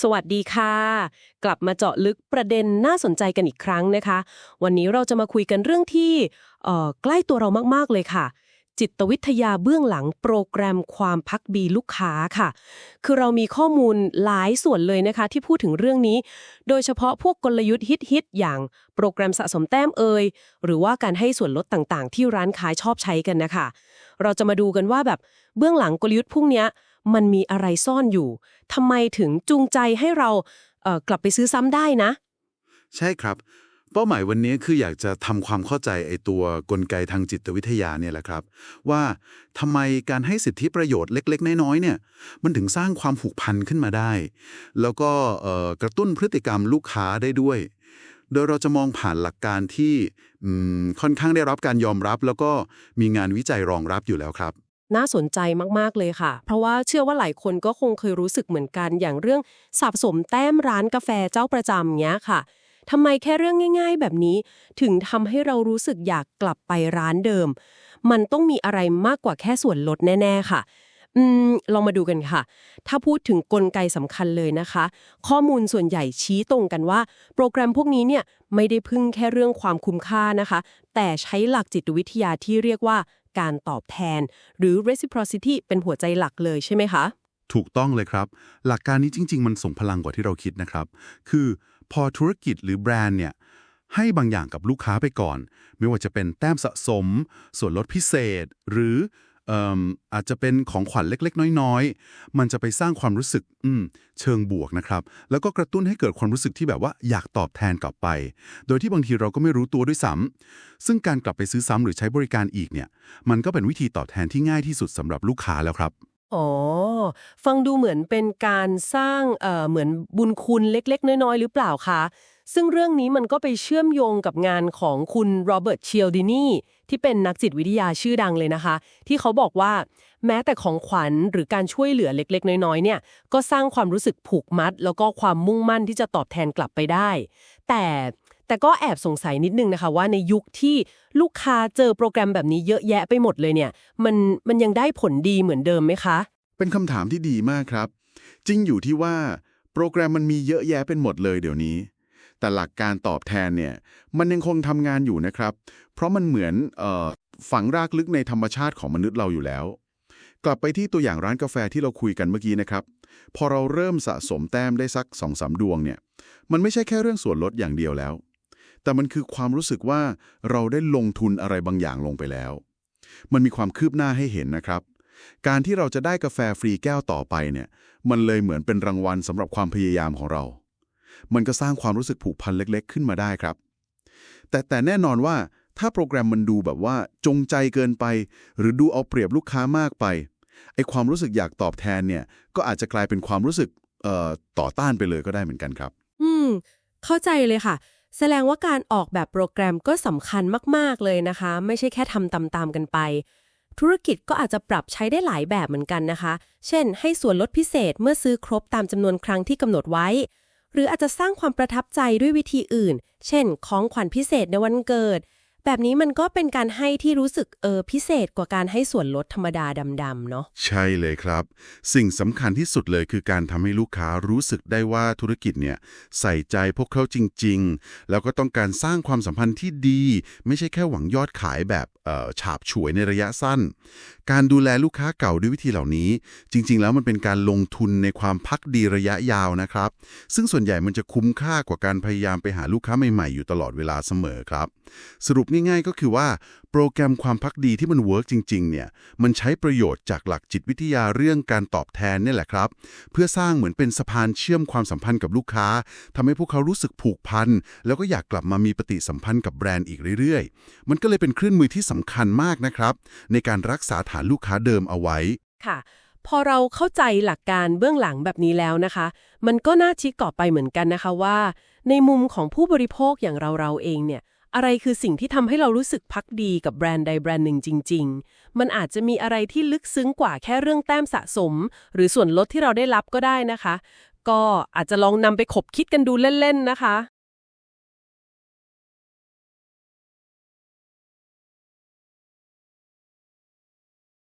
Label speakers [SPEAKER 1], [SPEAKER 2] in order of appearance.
[SPEAKER 1] สวัสดีค่ะ กลับมาเจาะลึกประเด็นน่าสนใจกันอีกครั้งนะคะ วันนี้เราจะมาคุยกันเรื่องที่ใกล้ตัวเรามากๆเลยค่ะ จิตวิทยาเบื้องหลังโปรแกรมความพักดีลูกค้าค่ะ คือเรามีข้อมูลหลายส่วนเลยนะคะ ที่พูดถึงเรื่องนี้ โดยเฉพาะพวกกลยุทธ์ฮิตๆอย่างโปรแกรมสะสมแต้มเอยหรือว่าการให้ส่วนลดต่างๆ ที่ร้านค้าชอบใช้กันนะคะ เราจะมาดูกันว่าแบบเบื้องหลังกลยุทธ์พวกเนี้ย มันมีอะไรซ่อนอยู่ทำไมถึงจูงใจให้เราเกลับไปซื้อซ้ำได้นะ
[SPEAKER 2] ใช่ครับ เป้าหมายวันนี้คืออยากจะทำความเข้าใจไอ้ตัวกลไกทางจิตวิทยาเนี่ยแหละครับ ว่าทำไมการให้สิทธิประโยชน์เล็ก ๆ น้อยๆเนี่ย มันถึงสร้างความผูกพันขึ้นมาได้ แล้วก็กระตุ้นพฤติกรรมลูกค้าได้ด้วยโดยเราจะมองผ่านหลักการที่ค่อนข้างได้รับการยอมรับ แล้วก็มีงานวิจัยรองรับอยู่แล้วครับ
[SPEAKER 1] น่าสนใจมากๆเลยค่ะ เพราะว่าเชื่อว่าหลายคนก็คงเคยรู้สึกเหมือนกันอย่างเรื่องสะสมแต้มร้านกาแฟเจ้าประจำเงี้ยค่ะทำไมแค่เรื่องง่าย ๆ แบบนี้ถึงทำให้เรารู้สึกอยากกลับไปร้านเดิม มันต้องมีอะไรมากกว่าแค่ส่วนลดแน่ ๆ ค่ะ อืม ลองมาดูกันค่ะ ถ้าพูดถึงกลไกสำคัญเลยนะคะ ข้อมูลส่วนใหญ่ชี้ตรงกันว่า โปรแกรมพวกนี้เนี่ยไม่ได้พึ่งแค่เรื่องความคุ้มค่านะคะ แต่ใช้หลักจิตวิทยาที่เรียกว่า การตอบแทน หรือ reciprocity เป็นหัวใจหลักเลยใช่ไหมคะ
[SPEAKER 2] ถูกต้องเลยครับ หลักการนี้จริง ๆ มันส่งพลังกว่าที่เราคิดนะครับ คือพอธุรกิจหรือแบรนด์เนี่ยให้บางอย่างกับลูกค้าไปก่อน ไม่ว่าจะเป็นแต้มสะสม ส่วนลดพิเศษ หรือ อิ่มอาจจะเป็นของขวัญเล็ก ๆ น้อย ๆ มันจะไปสร้างความรู้สึกอืมเชิงบวกนะครับ แล้วก็กระตุ้นให้เกิดความรู้สึกที่แบบว่าอยากตอบแทนกลับไป โดยที่บางทีเราก็ไม่รู้ตัวด้วยซ้ำซึ่งการกลับไปซื้อซ้ำหรือใช้บริการอีกเนี่ย มันก็เป็นวิธีตอบแทนที่ง่ายที่สุดสำหรับลูกค้าแล้วครับ
[SPEAKER 1] อ๋อ ฟังดูเหมือนเป็นการสร้างเอ่อเหมือนบุญคุณเล็กๆ น้อยๆ หรือเปล่าคะ ซึ่งเรื่องนี้มันก็ไปเชื่อมโยงกับงานของคุณโรเบิร์ตเชียลดินีที่เป็นนักจิตวิทยาชื่อดังเลยนะคะ ที่เขาบอกว่าแม้แต่ของขวัญหรือการช่วยเหลือเล็กๆ น้อยๆ เนี่ย ก็สร้างความรู้สึกผูกมัด แล้วก็ความมุ่งมั่นที่จะตอบแทนกลับไปได้ แต่ แต่ก็แอบสงสัยนิดนึงนะคะว่าในยุคที่ลูกค้าเจอโปรแกรมแบบนี้เยอะแยะไปหมดเลยเนี่ย มันมันยังได้ผลดีเหมือนเดิมไหมคะ
[SPEAKER 3] เป็นคำถามที่ดีมากครับ จริงอยู่ที่ว่าโปรแกรมมันมีเยอะแยะเป็นหมดเลยเดี๋ยวนี้ แต่หลักการตอบแทนเนี่ยมันยังคงทำงานอยู่นะครับ เพราะมันเหมือนออฝังรากลึกในธรรมชาติของมนุษย์เราอยู่แล้ว กลับไปที่ตัวอย่างร้านกาแฟที่เราคุยกันเมื่อกี้นะครับ พอเราเริ่มสะสมแต้มได้สักสองสามดวงเนี่ยมันไม่ใช่แค่เรื่องส่วนลดอย่างเดียวแล้ว แต่มันคือความรู้สึกว่าเราได้ลงทุนอะไรบางอย่างลงไปแล้ว มันมีความคืบหน้าให้เห็นนะครับ การที่เราจะได้กาแฟฟรีแก้วต่อไปเนี่ยมันเลยเหมือนเป็นรางวัลสำหรับความพยายามของเรา มันก็สร้างความรู้สึกผูกพันเล็ก ๆ ขึ้นมาได้ครับ แต่แต่แน่นอนว่าถ้าโปรแกรมมันดูแบบว่าจงใจเกินไป หรือดูเอาเปรียบลูกค้ามากไปไอความรู้สึกอยากตอบแทนเนี่ยก็อาจจะกลายเป็นความรู้สึกต่อต้านไปเลยก็ได้เหมือนกันครับ
[SPEAKER 1] อืม เข้าใจเลยค่ะ แสดงว่าการออกแบบโปรแกรมก็สำคัญมาก ๆ เลยนะคะ ไม่ใช่แค่ทำตามๆกันไป ธุรกิจก็อาจจะปรับใช้ได้หลายแบบเหมือนกันนะคะ เช่น ให้ส่วนลดพิเศษเมื่อซื้อครบตามจำนวนครั้งที่กำหนดไว้ หรืออาจจะสร้างความประทับใจด้วยวิธีอื่น เช่น ของขวัญพิเศษในวันเกิด แบบนี้มันก็เป็นการให้ที่รู้สึกเออพิเศษกว่าการให้ส่วนลดธรรมดาดำๆเนาะ
[SPEAKER 3] ใช่เลยครับ สิ่งสำคัญที่สุดเลยคือการทำให้ลูกค้ารู้สึกได้ว่าธุรกิจเนี่ยใส่ใจพวกเขาจริง ๆ แล้วก็ต้องการสร้างความสัมพันธ์ที่ดี ไม่ใช่แค่หวังยอดขายแบบเออฉาบฉวยในระยะสั้น การดูแลลูกค้าเก่าด้วยวิธีเหล่านี้ จริง ๆ แล้วมันเป็นการลงทุนในความพักดีระยะยาวนะครับ ซึ่งส่วนใหญ่มันจะคุ้มค่ากว่าการพยายามไปหาลูกค้าใหม่ๆอยู่ตลอดเวลาเสมอครับ สรุปง่ายๆ ก็คือว่า โปรแกรมความพักดีที่มันเวิร์กจริงๆ เนี่ย มันใช้ประโยชน์จากหลักจิตวิทยาเรื่องการตอบแทนนี่แหละครับ เพื่อสร้างเหมือนเป็นสะพานเชื่อมความสัมพันธ์กับลูกค้าทำให้พวกเขารู้สึกผูกพัน แล้วก็อยากกลับมามีปฏิสัมพันธ์กับแบรนด์อีกเรื่อยๆ มันก็เลยเป็นเครื่องมือที่สำคัญมากนะครับ ในการรักษาฐานลูกค้าเดิมเอาไว้
[SPEAKER 1] ค่ะพอเราเข้าใจหลักการเบื้องหลังแบบนี้แล้วนะคะ มันก็น่าชี้ต่อไปเหมือนกันนะคะว่า ในมุมของผู้บริโภคอย่างเราเราเองเนี่ย อะไรคือสิ่งที่ทำให้เรารู้สึกพักดีกับแบรนด์ใดแบรนด์หนึ่งจริง ๆ มันอาจจะมีอะไรที่ลึกซึ้งกว่าแค่เรื่องแต้มสะสม หรือส่วนลดที่เราได้รับก็ได้นะคะ ก็อาจจะลองนำไปขบคิดกันดูเล่น ๆ นะคะ